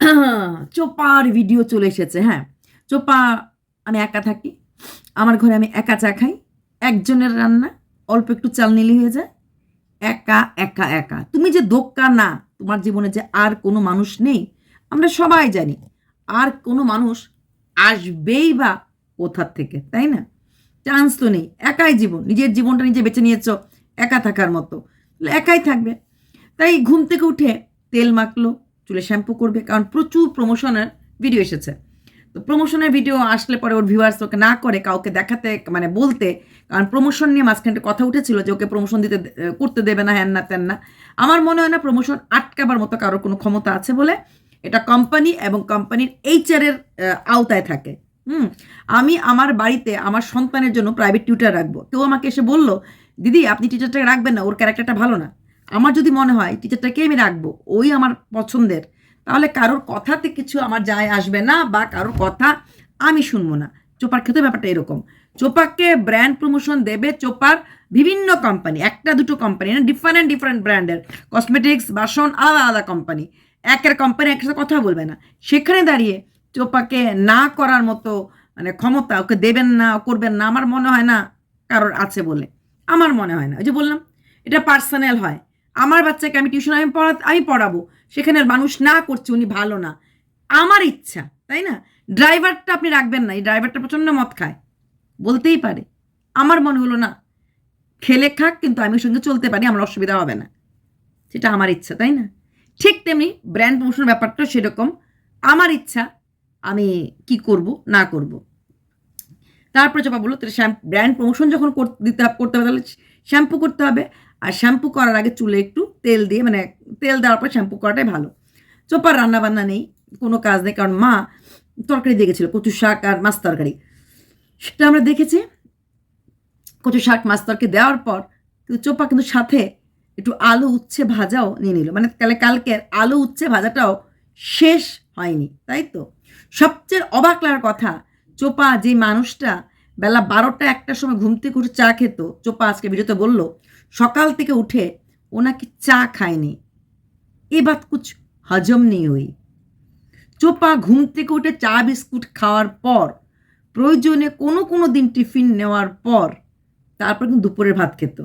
চোপার video চলে এসেছে হ্যাঁ। চোপা, আমি একা থাকি। আমার ঘরে আমি একা চা খাই। একজনের রান্না, অল্প একটু চাল নিলে হয়ে যায়। একা একা একা। তুমি যে দোক্কা না, তোমার জীবনে যে আর কোনো মানুষ নেই, আমরা সবাই জানি, আর কোনো মানুষ আসবেই বা কোথার থেকে, তাই না? চান্স তো নেই। একাই জীবন। নিজের জীবনটা নিজে বেছে নিয়েছ, একা থাকার মতো। একাই থাকবে। তাই ঘুম থেকে উঠে তেল মাখলো চুলে শ্যাম্পু করবে, কারণ প্রচুর প্রমোশনের ভিডিও এসেছে। তো প্রমোশনের ভিডিও আসলে পরে ওর ভিউয়ার্স ওকে না করে, কাউকে দেখাতে মানে বলতে, কারণ প্রমোশন নিয়ে মাঝখানে একটা কথা উঠেছিল যে ওকে প্রমোশন দিতে, করতে দেবে না, হ্যান না তেন না। আমার মনে হয় না প্রমোশন আটকাবার মতো কারোর কোনো ক্ষমতা আছে বলে এটা কোম্পানি এবং কোম্পানির এইচআরের আওতায় থাকে। হুম, আমি আমার বাড়িতে আমার সন্তানের জন্য প্রাইভেট টিউটার রাখব। কেউ আমাকে এসে বলল, দিদি, আপনি টিচারটাকে রাখবেন না, ওর ক্যারেক্টারটা ভালো না। আমার যদি মনে হয় টিচারটাকে আমি রাখব, ওই আমার পছন্দের, তাহলে কারোর কথাতে কিছু আমার যায় আসবে না বা কারোর কথা আমি শুনব না। চোপার ক্ষেত্রে ব্যাপারটা এরকম। চোপাকে ব্র্যান্ড প্রমোশন দেবে চোপার বিভিন্ন কোম্পানি একটা দুটো কোম্পানি না ডিফারেন্ট ডিফারেন্ট ব্র্যান্ডের কসমেটিক্স বাসন আলাদা আলাদা কোম্পানি একের কোম্পানি একের সাথে কথা বলবে না। সেখানে দাঁড়িয়ে চোপাকে না করার মতো মানে ক্ষমতা ওকে দেবেন না, করবেন না, আমার মনে হয় না কারোর আছে বলে। আমার মনে হয় না। ওই যে বললাম, এটা পার্সোনাল হয়। আমার বাচ্চাকে আমি টিউশন আমি পড়া, আমি পড়াবো। সেখানে মানুষ না করছে, উনি ভালো না। আমার ইচ্ছা, তাই না? ড্রাইভারটা আপনি রাখবেন না, এই ড্রাইভারটা প্রচণ্ড মদ খায়। বলতেই পারে। আমার মনে হলো না, খেলে খাক, কিন্তু আমি সঙ্গে চলতে পারি, আমার অসুবিধা হবে না। সেটা আমার ইচ্ছা, তাই না? ঠিক তেমনি ব্র্যান্ড প্রমোশন ব্যাপারটা সেরকম। আমার ইচ্ছা, আমি কি করব, না করব। তারপরে চাপা বলল, তাহলে শ্যাম্পু ব্র্যান্ড প্রমোশন যখন কর- দিতে করতে হবে, তাহলে শ্যাম্পু করতে হবে। আর শ্যাম্পু করার আগে চুলে একটু তেল দিয়ে মানে তেল দেওয়ার পর শ্যাম্পু করাটাই ভালো। চোপার রান্নাবান্না নেই, কোনো কাজ নেই, কারণ মা তরকারি দিয়ে গেছিল কচু শাক আর মাছ তরকারি। সেটা আমরা দেখেছি কচু শাক, মাছ তরকারি দেওয়ার পর কিন্তু চোপা কিন্তু সাথে একটু আলু উচ্ছে ভাজাও নিয়ে নিল। মানে তাহলে কালকের আলু উচ্ছে ভাজাটাও শেষ হয়নি, তাই তো? সবচেয়ে অবাক লাগার কথা, চোপা যে মানুষটা বেলা বারোটা একটার সময় ঘুম থেকে উঠে চা খেত, চোপা আজকে ভিডিওতে বলল সকাল থেকে উঠে ও নাকি চা খায়নি। এ বাত কুছ হজম নেই হই। চোপা ঘুম থেকে উঠে চা বিস্কুট খাওয়ার পর, প্রয়োজনে কোনো কোনো দিন টিফিন নেওয়ার পর, তারপর কিন্তু দুপুরের ভাত খেত।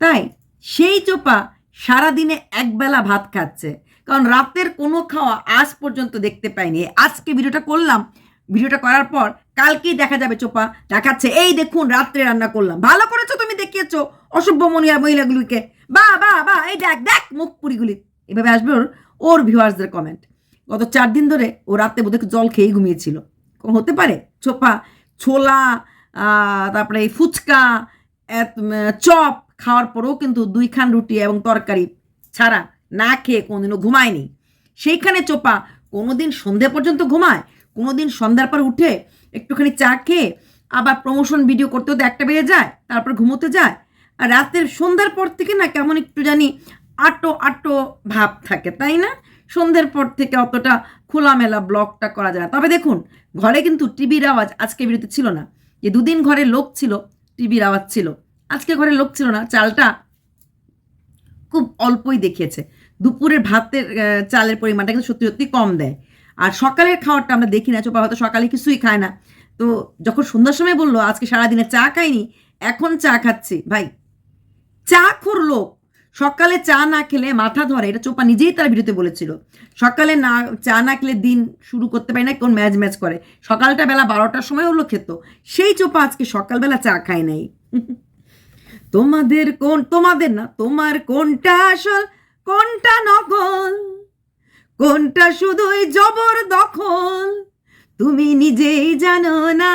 তাই সেই চোপা সারাদিনে একবেলা ভাত খাচ্ছে। কারণ রাতের কোনো খাওয়া আজ পর্যন্ত দেখতে পাইনি। আজকে ভিডিওটা করলাম, ভিডিওটা করার পর কালকেই দেখা যাবে চোপা দেখাচ্ছে। এই দেখুন, রাত্রে রান্না করলাম। ভালো দেখিয়েছো? অসভ্য মনিয়া মহিলাগুলিকে। বা বা বা, এই দেখ দেখ মুখ পুরিগুলি এভাবে আসবে ওর ওর ভিউয়ার্সদের কমেন্ট গত চার দিন ধরে ও রাতে বোধহয় জল খেয়েই ঘুমিয়েছিল। হতে পারে? চোপা ছোলা তারপরে এই ফুচকা চপ খাওয়ার পরেও কিন্তু দুইখান রুটি এবং তরকারি ছাড়া না খেয়ে কোনোদিনও ঘুমায়নি। সেইখানে চোপা কোনোদিন সন্ধে পর্যন্ত ঘুমায়, কোনোদিন সন্ধ্যার পর উঠে একটুখানি চা খেয়ে আবার প্রমোশন ভিডিও করতে হতে একটা বেজে যায়, তারপর ঘুমোতে যায়। আর রাতের সন্ধ্যার পর থেকে না কেমন একটু জানি আটো আটো ভাব থাকে, তাই না? সন্ধ্যের পর থেকে অতটা খোলামেলা ব্লগটা করা যায় তবে দেখুন, ঘরে কিন্তু টিভির আওয়াজ আজকে বিরতি ছিল না। যে দুদিন ঘরে লোক ছিল, টিভির আওয়াজ ছিল। আজকে ঘরে লোক ছিল না, চালটা খুব অল্পই দেখিয়েছে। দুপুরের ভাতের চালের পরিমাণটা কিন্তু সত্যি সত্যি কম দেয়। আর সকালের খাওয়ারটা আমরা দেখি না, চোপা হয়তো সকালে কিছুই খায় না। তো যখন সন্ধ্যার সময় বলল, আজকে সারাদিনে চা খাইনি, এখন চা খাচ্ছি। ভাই চা খোর লোক। সকালে চা না খেলে মাথা ধরে, এটা চোপা নিজেই তার ভিডিওতে বলেছিল। সকালে না, চা না খেলে দিন শুরু করতে পারে না কোন ম্যাচ ম্যাচ করে। সকালটা বেলা বারোটার সময় হলো খেত সেই চোপা আজকে সকালবেলা চা খায় নাই। তোমাদের কোন, তোমাদের না, তোমার কোনটা আসল, কোনটা নকল? কোনটা শুধুই জবর দখল? তুমি নিজেই জানো না।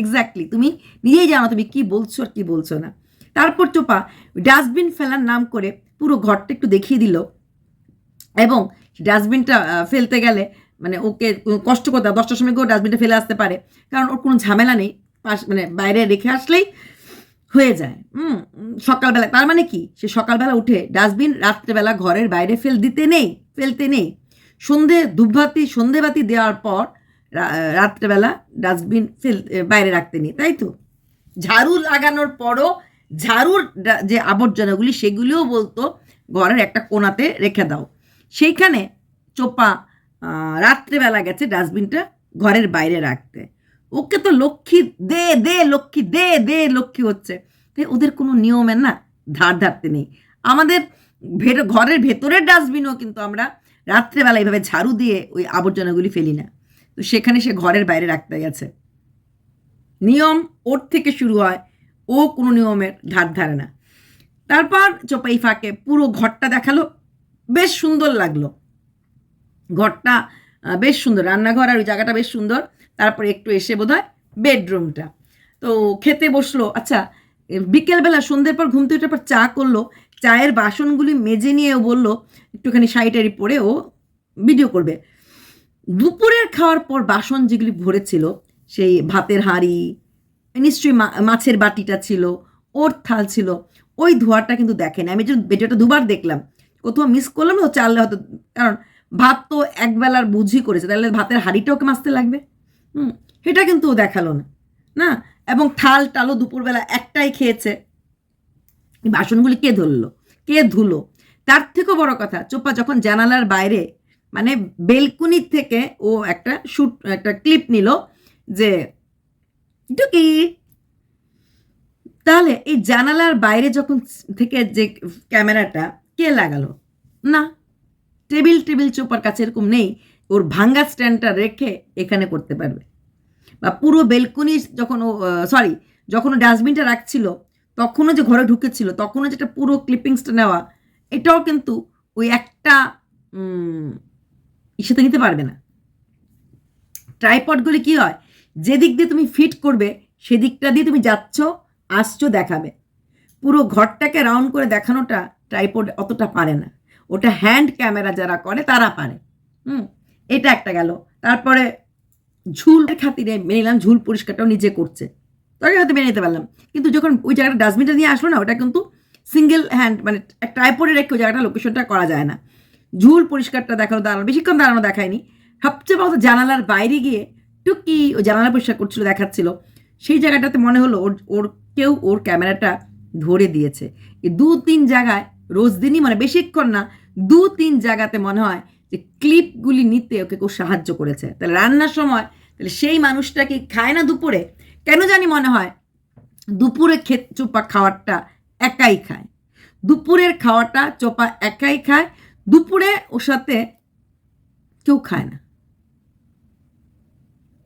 এক্স্যাক্টলি তুমি নিজেই জানো তুমি কি বলছো আর কি বলছো না। তারপর চোপা ডাস্টবিন ফেলার নাম করে পুরো ঘরটা একটু দেখিয়ে দিল। এবং ডাস্টবিনটা ফেলতে গেলে মানে ওকে কষ্ট করতে দশটার সময় কেউ ডাস্টবিনটা ফেলে আসতে পারে। কারণ ওর কোনো ঝামেলা নেই, পাশ মানে বাইরে রেখে আসলেই হয়ে যায়। হুম, সকালবেলা, তার মানে কি? সে সকালবেলা উঠে ডাস্টবিন, রাত্রেবেলা ঘরের বাইরে ফেল দিতে নেই, ফেলতে নেই। সন্ধে ধূপবাতি সন্ধেবাতি দেওয়ার পর রাত্রেবেলা ডাস্টবিন ফেল বাইরে রাখতে নেই, তাই তো? ঝাড়ু লাগানোর পরও ঝাড়ুর যে আবর্জনাগুলি সেগুলিও বলতো, ঘরের একটা কোনাতে রেখে দাও। সেইখানে চোপা রাত্রেবেলা গেছে ডাস্টবিনটা ঘরের বাইরে রাখতে। ওকে তো লক্ষ্মী, দে দে লক্ষ্মী, দে দে লক্ষ্মী হচ্ছে। তাই ওদের কোনো নিয়মের না, ধার ধারতে নেই। আমাদের ঘরের ভেতরের ডাস্টবিনও কিন্তু আমরা রাত্রেবেলা এইভাবে ঝাড়ু দিয়ে ওই আবর্জনাগুলি ফেলি না। তো সেখানে সে ঘরের বাইরে রাখতে গেছে। নিয়ম ওর থেকে শুরু হয়, ও কোনো নিয়মের ধার ধারে না। তারপর চোপাই ফাঁকে পুরো ঘরটা দেখাল, বেশ সুন্দর লাগল। ঘরটা বেশ সুন্দর। রান্নাঘর আর ওই জায়গাটা বেশ সুন্দর। তারপরে একটু এসে বোধ হয় বেডরুমটা। তো খেতে বসল আচ্ছা বিকেলবেলা সন্ধ্যের পর ঘুম থেকে পর চা করল, চায়ের বাসনগুলি মেজে নিয়ে ও বলল, একটুখানি শাড়িটারি পরে ও ভিডিও করবে। দুপুরের খাওয়ার পর বাসন যেগুলি ভরেছিল, সেই ভাতের হাঁড়ি, নিশ্চয়ই মাছের বাটিটা ছিল, ওর থাল ছিল, ওই ধোয়াটা কিন্তু দেখেনি। আমি যে ভিডিওটা দুবার দেখলাম, কোথাও মিস করলাম তো চাললে হয়তো, কারণ ভাত তো একবেলার বুঝি করেছে, তাহলে ভাতের হাঁড়িটা ওকে মাজতে লাগবে? হুম, সেটা কিন্তু ও দেখাল না না? এবং থাল টালও দুপুরবেলা একটাই খেয়েছে। বাসনগুলি কে ধরলো কে ধুলো? তার থেকেও বড় কথা, চোপা যখন জানালার বাইরে মানে বেলকুনির থেকে ও একটা শুট একটা ক্লিপ নিল যে টুকি তাহলে এই জানালার বাইরে যখন থেকে যে ক্যামেরাটা, কে লাগালো? না, টেবিল টেবিল চোপার কাছে এরকম নেই। ওর ভাঙ্গা স্ট্যান্ডটা রেখে এখানে করতে পারবে। বা পুরো বেলকুনি যখন ও সরি যখন ডাস্টবিনটা রাখছিল, তখনও যে ঘরে ঢুকেছিল, তখনও যেটা পুরো ক্লিপিংসটা নেওয়া, এটাও কিন্তু ওই একটা ইসেতে নিতে পারবে না। ট্রাইপডগুলি কি হয়? যেদিক দিয়ে তুমি ফিট করবে, সেদিকটা দিয়ে তুমি যাচ্ছ, আসছো, দেখাবে। পুরো ঘরটাকে রাউন্ড করে দেখানোটা ট্রাইপড অতটা পারে না। ওটা হ্যান্ড ক্যামেরা যারা করে, তারা পারে। হুম, এটা একটা গেল। তারপরে ঝুলের খাতিরে মেনে নিলাম, ঝুল পরিষ্কারটাও নিজে করছে। তবে হয়তো মেনে নিতে পারলাম। কিন্তু যখন ওই জায়গাটা ডাস্টবিনটা নিয়ে আসলো না, ওটা কিন্তু সিঙ্গেল হ্যান্ড মানে ট্রাইপডে রেখে ওই জায়গাটা লোকেশনটা করা যায় না। ঝুল পরিষ্কারটা দেখানো দাঁড়ানো, বেশিক্ষণ দাঁড়ানো দেখায়নি। সবচেয়ে বড় জানালার বাইরে গিয়ে টুকি ও জানালা পরিষ্কার করছিল, দেখাচ্ছিল। সেই জায়গাটাতে মনে হলো ওর ওর কেউ ওর ক্যামেরাটা ধরে দিয়েছে। দু তিন জায়গায় রোজ দিনই মানে বেশিক্ষণ না, দু তিন জায়গাতে মনে হয় যে ক্লিপগুলি নিতে ওকে কেউ সাহায্য করেছে। তাহলে রান্নার সময়, তাহলে সেই মানুষটা কি খায় না দুপুরে? কেন জানি মনে হয় দুপুরে খে চোপা খাওয়ারটা একাই খায়। দুপুরের খাওয়াটা চোপা একাই খায় দুপুরে ওর সাথে কেউ খায় না।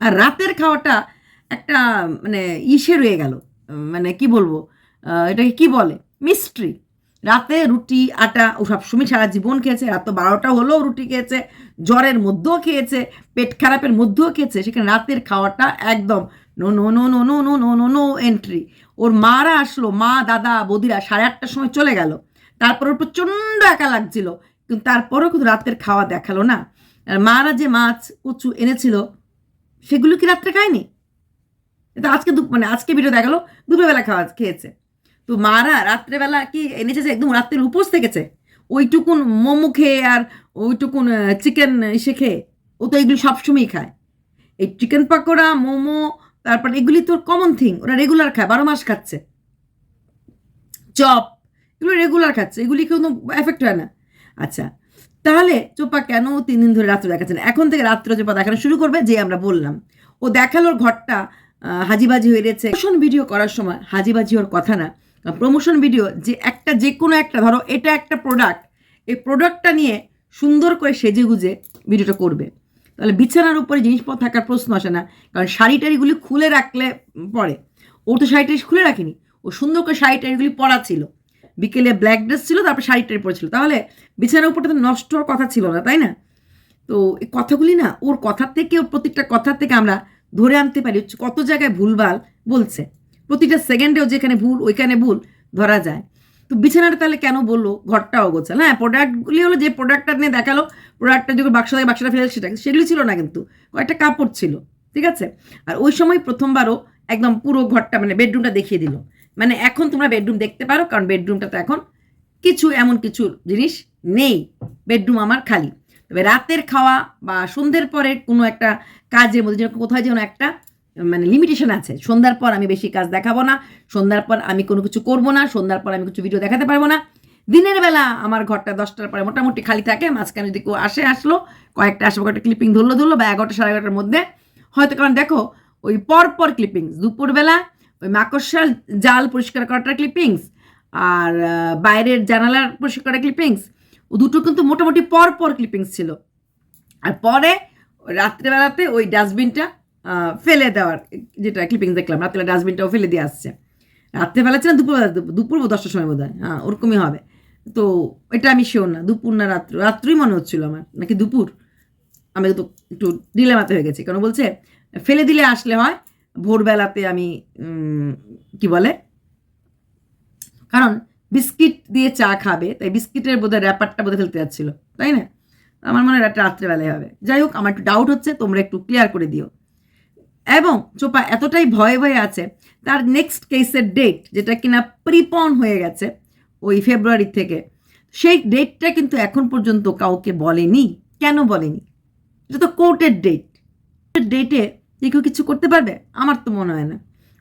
আর রাতের খাওয়াটা একটা মানে ইসে রয়ে গেল। মানে কি বলব? এটাকে কি বলে? মিস্ট্রি। রাতে রুটি, আটা, ও সবসময় সারা জীবন খেয়েছে। রাত বারোটা হলেও রুটি খেয়েছে, জ্বরের মধ্যেও খেয়েছে, পেট খারাপের মধ্যেও খেয়েছে। সেখানে রাতের খাওয়াটা একদম no no no no no no no no no entry ওর মারা আসলো, মা, দাদা, বৌদিরা সাড়ে আটটার সময় চলে গেল। তারপর ওর প্রচণ্ড একা লাগছিল। কিন্তু তারপরেও কিন্তু রাতের খাওয়া দেখাল না। আর মারা যে মাছ কচু এনেছিল, সেগুলো কি রাত্রে খায়নি? এটা আজকে মানে আজকে ভিডিও দেখাল, দুপুরবেলা খাওয়া খেয়েছে। তো মারা রাত্রেবেলা কি এনেছে যে একদম রাত্রের উপোস থেকেছে? ওইটুকুন মোমো খেয়ে আর ওইটুকুন চিকেন ইসে খেয়ে, ও তো এগুলি সবসময়ই খায়। এই চিকেন পাকোড়া, মোমো, তারপর এগুলি তোর কমন থিং ওরা রেগুলার খায়, বারো মাস খাচ্ছে। চপ, এগুলো রেগুলার খাচ্ছে, এগুলি কোনো এফেক্ট হয় না। আচ্ছা তাহলে চোপা কেন তিন দিন ধরে রাত্রে দেখাচ্ছে না এখন থেকে রাত্রে চোপা দেখানো শুরু করবে যে আমরা বললাম। ও দেখাল ঘরটা হাজিবাজি হয়ে গেছে প্রমোশন ভিডিও করার সময়, হাজিবাজি ওর কথা না। প্রমোশন ভিডিও যে একটা, যে কোনো একটা, ধরো এটা একটা প্রোডাক্ট এই প্রোডাক্টটা নিয়ে সুন্দর করে সেজে গুজে ভিডিওটা করবে। তাহলে বিছানার উপরে জিনিসপত্র থাকার প্রশ্ন আসে না, কারণ শাড়ি টাড়িগুলি খুলে রাখলে পরে। ও তো শাড়ি টাড়ি খুলে রাখিনি, ও সুন্দর করে শাড়ি টাড়িগুলি পরা ছিল। বিকেলে ব্ল্যাক ড্রেস ছিল, তারপর শাড়ি টাড়ি পরেছিল তাহলে বিছানার উপরটা তো নষ্ট হওয়ার কথা ছিল না, তাই না? তো এই কথাগুলি না, ওর কথার থেকে, ওর প্রত্যেকটা কথার থেকে আমরা ধরে আনতে পারি কত জায়গায় ভুলভাল বলছে। প্রতিটা সেকেন্ডেও যেখানে ভুল, ওইখানে ভুল ধরা যায়। তো বিছানাটা তাহলে কেন বলল? ঘরটাও গোছাল হ্যাঁ প্রোডাক্টগুলি হলো যে প্রোডাক্টটা নিয়ে দেখাল প্রোডাক্টটা যখন বাক্স থেকে বাক্সটা ফেলে সেটা সেগুলি ছিল না কিন্তু। কয়েকটা কাপড় ছিল, ঠিক আছে? আর ওই সময় প্রথমবারও একদম পুরো ঘরটা মানে বেডরুমটা দেখিয়ে দিল। মানে এখন তোমরা বেডরুম দেখতে পারো, কারণ বেডরুমটা তো এখন কিছু এমন কিছু জিনিস নেই। বেডরুম আমার খালি। তবে রাতের খাওয়া বা সন্ধ্যের পরে কোনো একটা কাজের মধ্যে যেন কোথায় যেন একটা মানে লিমিটেশন আছে। সন্ধ্যার পর আমি বেশি কাজ দেখাবো না, সন্ধ্যার পর আমি কোনো কিছু করব না, সন্ধ্যার পর আমি কিছু ভিডিও দেখাতে পারব না। দিনের বেলা আমার ঘরটা দশটার পরে মোটামুটি খালি থাকে, মাঝখানে যদি কেউ আসে, আসলো, কয়েকটা আসবে কয়েকটা ক্লিপিং ধরলো ধরলো বা এগারোটা, সাড়ে এগারোটার মধ্যে, হয়তো কারণ দেখো, ওই পরপর ক্লিপিংস দুপুরবেলা ওই মাকড়সার জাল পরিষ্কার করাটা ক্লিপিংস আর বাইরের জানালার পরিষ্কার করার ক্লিপিংস ও দুটো কিন্তু মোটামুটি পর পর ক্লিপিংস ছিল। আর পরে রাত্রেবেলাতে ওই ডাস্টবিনটা ফেলে দেওয়ার যেটা ক্লিপিংস দেখলাম, রাত্রেবেলা ডাস্টবিনটাও ফেলে দিয়ে আসছে। রাত্রেবেলা ছিল দুপুর বা দশটার সময় বোধ হয় হ্যাঁ ওরকমই হবে। তো এটা আমি শিওর না, দুপুর না রাত্র, রাত্রই মনে হচ্ছিল আমার, নাকি দুপুর? আমি তো একটু ডিলেমাতে হয়ে গেছি কারণ বলছে, ফেলে দিলে আসলে হয় ভোরবেলাতে আমি কি বলে? কারণ বিস্কিট দিয়ে চা খাবে, তাই বিস্কিটের বোধহয় র্যাপারটা বোধহয় ফেলতে যাচ্ছিল, তাই না? আমার মনে হয় রাত্রে রাত্রেবেলায় হবে। যাই হোক, আমার একটু ডাউট হচ্ছে, তোমরা একটু ক্লিয়ার করে দিও। এবং চোপা এতটাই ভয়ে ভয়ে আছে, তার নেক্সট কেসের ডেট যেটা কিনা প্রিপন হয়ে গেছে, ওই ফেব্রুয়ারি থেকে, সেই ডেটটা কিন্তু এখন পর্যন্ত কাউকে বলেনি। কেন বলেনি? এটা তো কোর্টের ডেট ডেটে যে কেউ কিছু করতে পারবে? আমার তো মনে হয় না।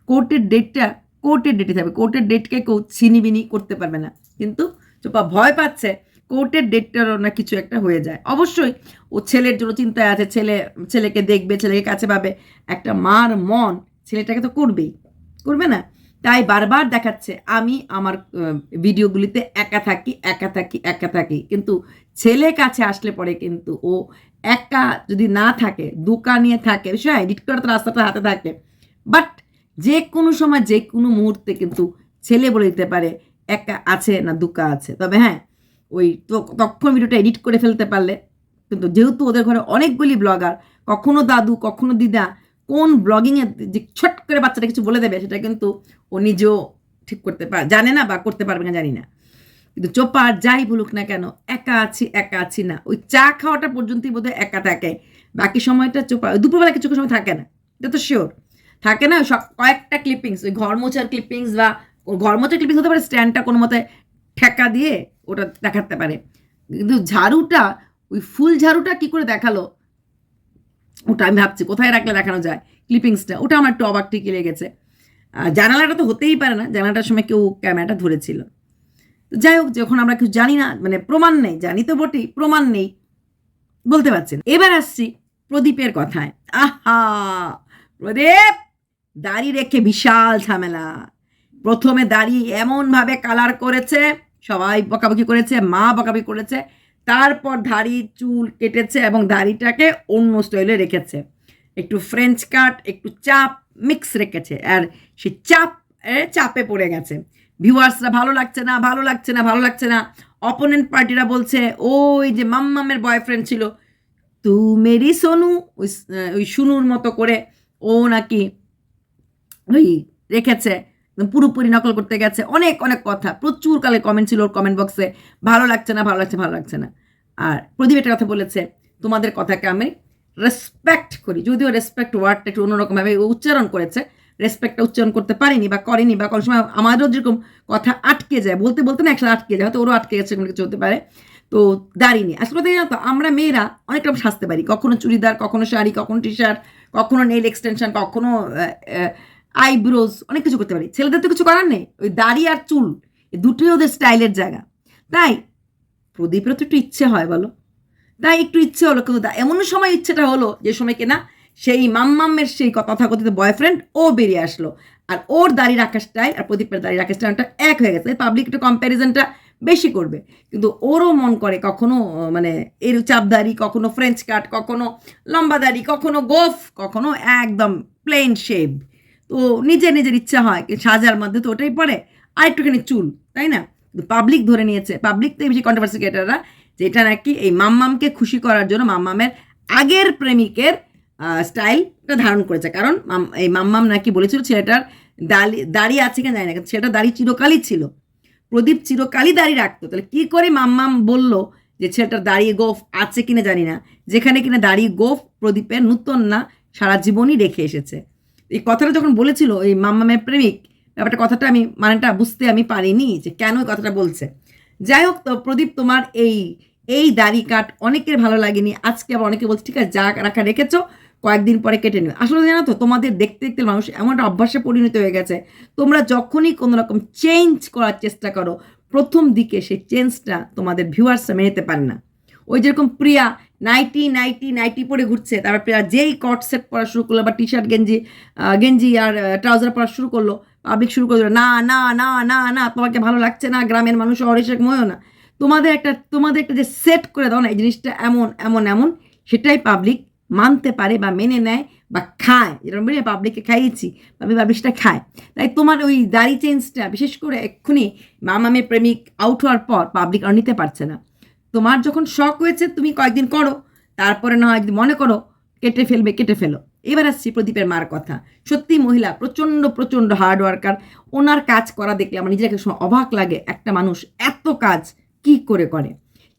কোর্টের ডেটটা কোর্টের ডেটে থাকবে। কোর্টের ডেটকে কেউ ছিনিবিনি করতে পারবে না। কিন্তু চোপা ভয় পাচ্ছে কোর্টের ডেটটারও না কিছু একটা হয়ে যায়। অবশ্যই ও ছেলের জন্য চিন্তায় আছে, ছেলে, ছেলেকে দেখবে, ছেলেকে কাছে পাবে। একটা মার মন ছেলেটাকে তো করবেই। করবে না? তাই বারবার দেখাচ্ছে, আমি আমার ভিডিওগুলিতে একা থাকি একা থাকি একা থাকি। কিন্তু ছেলে কাছে আসলে পরে কিন্তু ও একা যদি না থাকে দোকান নিয়ে থাকে বিষয় এডিট করার তো রাস্তাটা হাতে থাকে। বাট যে কোনো সময়, যে কোনো মুহূর্তে কিন্তু ছেলে বলে দিতে পারে, একা আছে না দুকা আছে। তবে হ্যাঁ ওই তো তখন ভিডিওটা এডিট করে ফেলতে পারলে। কিন্তু যেহেতু ওদের ঘরে অনেকগুলি ব্লগার কখনো দাদু, কখনো দিদা, কোন ব্লগিংয়ে যে ছট করে বাচ্চাটা কিছু বলে দেবে, সেটা কিন্তু ও নিজেও ঠিক করতে পারে জানে না বা করতে পারবে না, জানি না। কিন্তু চোপা যাই বলুক না কেন, একা আছি একা আছি না। ওই চা খাওয়াটা পর্যন্তই বোধহয় একা থাকে। বাকি সময়টা চোপা, দুপুরবেলা কিছু সময় থাকে না, এটা তো শিওর থাকে না, সব কয়েকটা ক্লিপিংস ওই ঘর মোছার ক্লিপিংস বা ঘর মোছার ক্লিপিংস হতে পারে স্ট্যান্ডটা কোনো মতে ঠেকা দিয়ে ওটা দেখাতে পারে। কিন্তু ঝাড়ুটা, ওই ফুল ঝাড়ুটা কি করে দেখাল? ওটা আমি ভাবছি, কোথায় রাখলে দেখানো যায় ক্লিপিংসটা ওটা আমার একটু অবাক ঠিকই লেগেছে। আর জানালাটা তো হতেই পারে না, জানালাটার সময় কেউ ক্যামেরাটা ধরেছিল। যাই হোক যখন আমরা কিছু জানি না মানে প্রমাণ নেই, জানি তো বটেই, প্রমাণ নেই, বলতে পারছেন এবার আসছি প্রদীপের কথায়। আহা! প্রদীপ! দাড়ি রেখে বিশাল ঝামেলা। প্রথমে দাড়ি এমনভাবে কালার করেছে, সবাই বকাবকি করেছে, মা বকাবকি করেছে, তারপর দাড়ি, চুল কেটেছে এবং দাড়িটাকে অন্য স্টাইলে রেখেছে। একটু ফ্রেঞ্চ কাট একটু চাপ মিক্স রেখেছে, আর সে চাপ চাপে পড়ে গেছে। ভিউয়ার্সরা ভালো লাগছে না, ভালো লাগছে না, ভালো লাগছে না। অপোনেন্ট পার্টিরা বলছে, ওই যে মাম্মামের বয়ফ্রেন্ড ছিল। তু মেরি সোনু? ওই সুনুর মতো করে ও নাকি ওই রেখেছে পুরোপুরি নকল করতে গেছে। অনেক অনেক কথা, প্রচুর কালে কমেন্ট ছিল ওর কমেন্ট বক্সে ভালো লাগছে না, ভালো লাগছে ভালো লাগছে না। আর প্রদীপ একটা কথা বলেছে, তোমাদের কথাকে আমি রেসপেক্ট করি। যদিও রেসপেক্ট ওয়ার্ডটা একটু অন্যরকমভাবে উচ্চারণ করেছে রেসপেক্টটা উচ্চারণ করতে পারিনি বা করেনি বা কোনো সময় আমারও যেরকম কথা আটকে যায়, বলতে বলতে না একসাথে আটকে যায়, হয়তো ওরও আটকে গেছে কোনো কিছু হতে পারে। তো দাঁড়িয়ে আসলে কথা জানো তো, আমরা মেয়েরা অনেক রকম সাজতে পারি। কখনো চুড়িদার, কখনো শাড়ি, কখনো টি শার্ট কখনো নেল এক্সটেনশন কখনো আইব্রোজ অনেক কিছু করতে পারি। ছেলেদের তো কিছু করার নেই, ওই দাড়ি আর চুল দুটোই ওদের স্টাইলের জায়গা। তাই প্রদীপেরও তো একটু ইচ্ছে হয় বলো। তাই একটু ইচ্ছে হলো, কিন্তু এমন সময় ইচ্ছেটা হলো যে সময় কিনা সেই মাম্মামের সেই তথাকথিত বয়ফ্রেন্ড ও বেরিয়ে আসলো। আর ওর দাড়ি রাখার স্টাইল আর প্রদীপের দাড়ি রাখার স্টাইলটা এক হয়ে গেছে। পাবলিক একটু কম্প্যারিজনটা বেশি করবে। কিন্তু ওরও মন করে কখনো মানে এর চাপ দাড়ি, কখনো ফ্রেঞ্চ কাট কখনো লম্বা দাড়ি, কখনো গোফ, কখনো একদম প্লেন শেভ তো নিজের নিজের ইচ্ছা হয় সাজার মধ্যে তো ওটাই পড়ে আর একটুখানি চুল, তাই না? পাবলিক ধরে নিয়েছে। পাবলিক তো বেশি কন্ট্রোভার্সি ক্রিয়েটাররা যেটা নাকি এই মাম্মামকে খুশি করার জন্য মাম্মামের আগের প্রেমিকের স্টাইলটা ধারণ করেছে। কারণ এই মাম্মাম নাকি বলেছিল ছেলেটার দাড়ি দাড়ি আছে কিনা জানি না, কিন্তু ছেলেটার দাড়ি চিরকালই ছিল। প্রদীপ চিরকালই দাড়ি রাখতো। তাহলে কি করে মাম্মাম বলল যে ছেলেটার দাড়ি গোফ আছে কিনা জানি না, যেখানে কিনা দাড়ি গোফ প্রদীপের নূতন না সারা জীবনই রেখে এসেছে। এই কথাটা যখন বলেছিল এই মাম্মামের প্রেমিক, ব্যাপারটা কথাটা আমি মানেটা বুঝতে আমি পারিনি যে কেন এই কথাটা বলছে। যাই হোক, তো প্রদীপ তোমার এই এই দাড়ি কাট অনেকের ভালো লাগেনি। আজকে আবার অনেকে বলছে, ঠিক আছে, যা রাখা রেখেছো কয়েকদিন পরে কেটে নেবে আসলে জানো তো, তোমাদের দেখতে দেখতে মানুষ এমন একটা অভ্যাসে পরিণত হয়ে গেছে, তোমরা যখনই কোনো রকম চেঞ্জ করার চেষ্টা করো, প্রথম দিকে সেই চেঞ্জটা তোমাদের ভিউয়ার্সরা মেনে নিতে পারে না। ওই যেরকম প্রিয়া নাইটি নাইটি নাইটি পরে ঘুরছে, তারপর প্রিয়া যেই কট সেট পরা শুরু করল বা টি শার্ট গেঞ্জি গেঞ্জি আর ট্রাউজার পরা শুরু করল পাবলিক শুরু করে না না না না না, তোমাকে ভালো লাগছে না, গ্রামের মানুষ শহরে সেরকম হয়েও না। তোমাদের একটা তোমাদের একটা যে সেট করে দাও না, এই জিনিসটা এমন এমন এমন, সেটাই পাবলিক মানতে পারে বা মেনে নেয় বা খায়। যেরকম বলি পাবলিককে খাইয়েছি আমি পাবলিক খায়। তাই তোমার ওই দাড়ি চেঞ্জটা বিশেষ করে এক্ষুনি মামামের প্রেমিক আউট হওয়ার পর পাবলিক আর নিতে পারছে না। তোমার যখন শখ হয়েছে, তুমি কয়েকদিন করো, তারপরে না হয় মনে করো, কেটে ফেলবে, কেটে ফেলো। এবার আসছি প্রদীপের মার কথা। সত্যি মহিলা, প্রচণ্ড প্রচণ্ড হার্ড ওয়ার্কার ওনার কাজ করা দেখলে আমার নিজেকে অবাক লাগে, একটা মানুষ এত কাজ কি করে করে।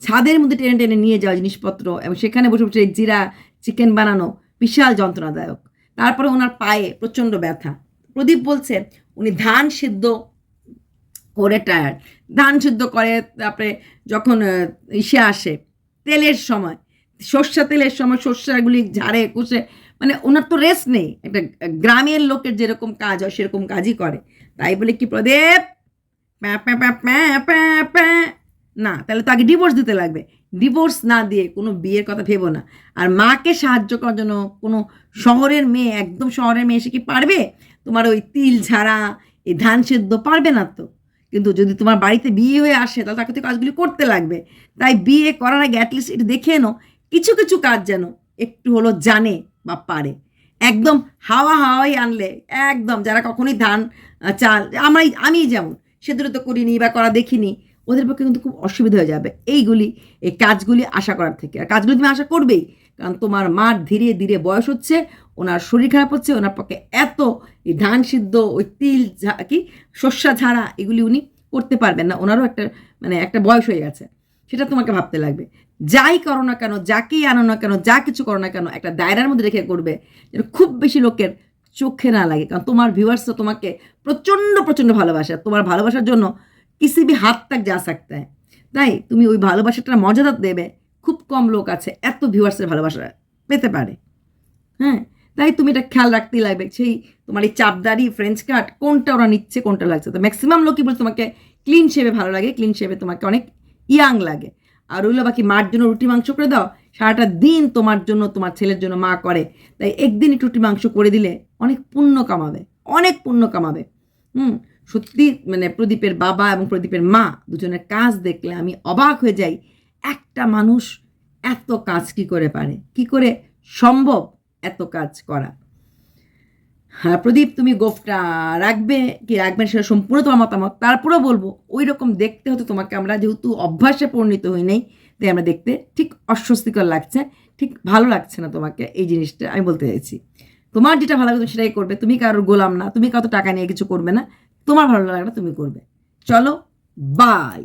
ছাদের মধ্যে টেনে টেনে নিয়ে যাওয়া জিনিসপত্র এবং সেখানে বসে বসে জিরা চিকেন বানানো বিশাল যন্ত্রণাদায়ক। তারপরে ওনার পায়ে প্রচণ্ড ব্যথা। প্রদীপ বলছে, উনি ধান সিদ্ধ করে টায়ার্ড ধান সিদ্ধ করে তারপরে যখন ইসে আসে, তেলের সময়, সর্ষা তেলের সময় সর্ষাগুলি ঝাড়ে, কুষে মানে ওনার তো রেস্ট নেই। একটা গ্রামের লোকের যেরকম কাজ হয়, সেরকম কাজই করে। তাই বলে কি প্রদীপ? প্যাঁ প্যাঁ প্যাঁ প্যাঁ প্যাঁ প্যাঁ। না, তাহলে তো আগে ডিভোর্স দিতে লাগবে। ডিভোর্স না দিয়ে কোনো বিয়ের কথা ভেবো না। আর মাকে সাহায্য করার জন্য কোনো শহরের মেয়ে, একদম শহরের মেয়ে এসে কি পারবে? তোমার ওই তিল ঝাড়া, এই ধান সেদ্ধ পারবে না তো? কিন্তু যদি তোমার বাড়িতে বিয়ে হয়ে আসে, তাহলে তাকে তো কাজগুলি করতে লাগবে। তাই বিয়ে করার আগে অ্যাটলিস্ট এটা দেখে নো কিছু কিছু কাজ যেন একটু হলো জানে বা পারে। একদম হাওয়া হাওয়াই আনলে, একদম যারা কখনোই ধান চাল, আমরাই আমি যেমন, সেগুলো তো করিনি বা করা দেখিনি। ওদের পক্ষে কিন্তু খুব অসুবিধা হয়ে যাবে। এইগুলি, এই কাজগুলি আশা করার থেকে। আর কাজগুলি তুমি আশা করবেই, কারণ তোমার মার ধীরে ধীরে বয়স হচ্ছে, ওনার শরীর খারাপ হচ্ছে, ওনার পক্ষে এত ধান সিদ্ধ, ওই তিল কি শস্যা ঝাড়া, এগুলি উনি করতে পারবেন না। ওনারও একটা মানে একটা বয়স হয়ে গেছে। সেটা তোমাকে ভাবতে লাগবে। যাই করো না কেন, যাকেই আনো না কেন, যা কিছু করো না কেন, একটা দায়রার মধ্যে রেখে করবে যেন খুব বেশি লোকের চোখে না লাগে। কারণ তোমার ভিউয়ার্স তো তোমাকে প্রচণ্ড প্রচণ্ড ভালোবাসে। তোমার ভালোবাসার জন্য কিসি ভি হাত তাক যা सकता है তাই তুমি ওই ভালোবাসাটা মর্যাদা দেবে খুব কম লোক আছে এত ভিউয়ার্সের ভালোবাসা পেতে পারে হ্যাঁ তাই তুমি এটা খেয়াল রাখতেই লাগবে সেই তোমার এই চাপদারি ফ্রেঞ্চ কাট কোনটা ওরা নিচ্ছে কোনটা লাগছে তো ম্যাক্সিমাম লোকই বলে তোমাকে ক্লিন শেভে ভালো লাগে ক্লিন শেভে তোমাকে অনেক ইয়াং লাগে আর ওইগুলো বাকি মার জন্য রুটি মাংস করে দাও সারাটা দিন তোমার জন্য তোমার ছেলের জন্য মা করে তাই একদিন একটু রুটি মাংস করে দিলে অনেক পুণ্য কামাবে অনেক পুণ্য কামাবে হুম সত্যি মানে প্রদীপের বাবা এবং প্রদীপের মা দুজনের কাজ দেখলে আমি অবাক হয়ে যাই, একটা মানুষ এত কাজ কি করে পারে? কি করে সম্ভব এত কাজ করা? হ্যাঁ প্রদীপ, তুমি গোফটা রাখবে কি রাখবে সেটা সম্পূর্ণ তোমার মতামত। তারপরেও বলব ওই রকম দেখতে হতো তোমাকে আমরা যেহেতু অভ্যাসে পরিণত হই নাই, তাই আমরা দেখতে ঠিক অস্বস্তিকর লাগছে, ঠিক ভালো লাগছে না তোমাকে এই জিনিসটা, আমি বলতে চাইছি। তোমার যেটা ভালো লাগে তুমি সেটাই করবে। তুমি কারোর গোলাম না, তুমি কত টাকা নিয়ে কিছু করবে না। তোমার ভালো লাগবে তুমি করবে। চলো বাই